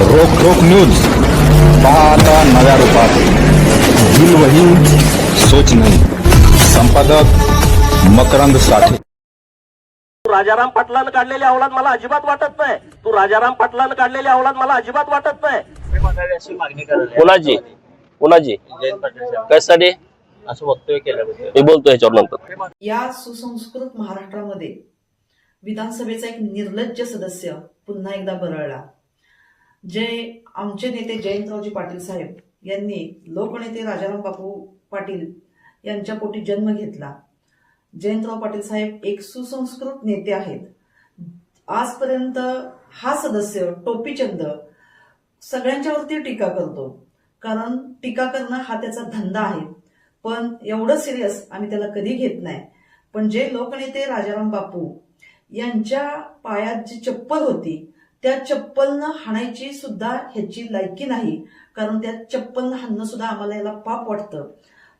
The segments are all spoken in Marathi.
रोख रोख न्यूज. पहा आता नव्या रूपात. दिल वही सोच नाही. संपादक मकरंद साठे. तू राजाराम पाटलानं काढलेली अवलाद मला अजिबात वाटत नाही. तू राजाराम पाटलानं काढलेली अवलाद मला अजिबात वाटत नाही. अशी मागणी. कुणाची कुणाची पाटील साहेब. कशासाठी? असं वक्तव्य केल्याबद्दल मी बोलतो ह्याच्यावर नंतर. या सुसंस्कृत महाराष्ट्रामध्ये विधानसभेचा एक निर्लज्ज सदस्य पुन्हा एकदा बरळला. जे आमचे नेते जयंतरावजी पाटील साहेब यांनी लोकनेते राजाराम बापू पाटील यांच्या पोटी जन्म घेतला. जयंतराव पाटील साहेब एक सुसंस्कृत नेते आहेत. आजपर्यंत हा सदस्य टोपीचंद सगळ्यांच्यावरती टीका करतो. कारण टीका करणं हा त्याचा धंदा आहे. पण एवढं सिरियस आम्ही त्याला कधी घेत नाही. पण जे लोकनेते राजाराम बापू यांच्या पायात जी चप्पल होती त्या चप्पलनं हाणायची सुद्धा ह्याची लायकी नाही. कारण त्या चप्पलनं हाणणं सुद्धा आम्हाला याला पाप वाटतं.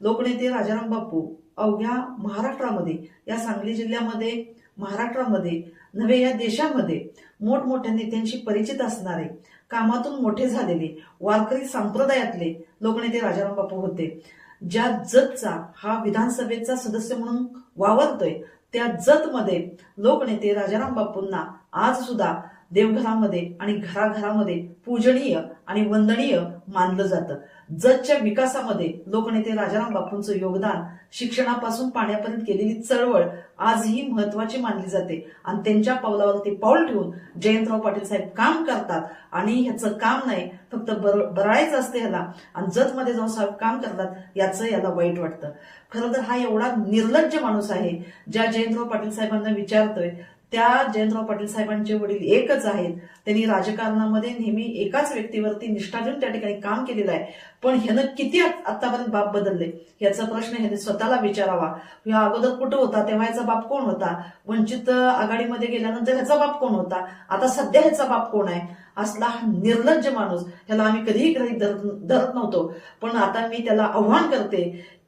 लोकनेते राजाराम बापू अवघ्या महाराष्ट्रामध्ये या सांगली जिल्ह्यामध्ये महाराष्ट्रामध्ये नव्हे या देशामध्ये मोठमोठ्या नेत्यांशी परिचित असणारे कामातून मोठे झालेले वारकरी संप्रदायातले लोकनेते राजाराम बापू होते. ज्या जतचा हा विधानसभेचा सदस्य म्हणून वावरतोय त्या जतमध्ये लोकनेते राजाराम बापूंना आज सुद्धा देवघरामध्ये आणि घराघरामध्ये पूजनीय आणि वंदनीय मानलं जातं. जतच्या विकासामध्ये लोकनेते राजाराम बापूंचं योगदान शिक्षणापासून पाण्यापर्यंत केलेली चळवळ आजही महत्वाची मानली जाते. आणि त्यांच्या पावलावरती पाऊल ठेवून जयंतराव पाटील साहेब काम करतात. आणि ह्याचं काम नाही फक्त बर बरायचं असते ह्याला. आणि जतमध्ये जाऊन साहेब काम करतात याचं याला वाईट वाटतं. खरं तर हा एवढा निर्लज्ज माणूस आहे ज्या जयंतराव पाटील साहेबांना विचारतोय त्या जयंतराव पाटील साहेबांचे वडील एकच आहेत. त्यांनी राजकारणामध्ये नेहमी एकाच व्यक्तीवरती निष्ठा देऊन त्या ठिकाणी काम केलेलं आहे. पण ह्यानं किती आतापर्यंत बाप बदलले? याचा प्रश्न ह्याने स्वतःला विचारावा. ह्या अगोदर कुठं होता? तेव्हा ह्याचा बाप कोण होता? वंचित आघाडीमध्ये गेल्यानंतर ह्याचा बाप कोण होता? आता सध्या ह्याचा बाप कोण आहे? असला हा निर्लज्ज माणूस ह्याला आम्ही कधीही ग्रहित धरत धरत नव्हतो. पण आता मी त्याला आव्हान करते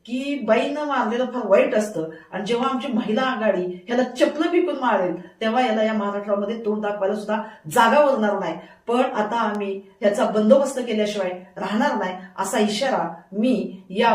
की बाईनं मारलेलं फार वाईट असतं. आणि जेव्हा आमची महिला आघाडी ह्याला चपलं पिकून मारेल तेव्हा याला या महाराष्ट्रामध्ये तोंड दाखवायला सुद्धा जागा उरणार नाही. पण आता आम्ही ह्याचा बंदोबस्त केल्याशिवाय राहणार नाही असा इशारा मी या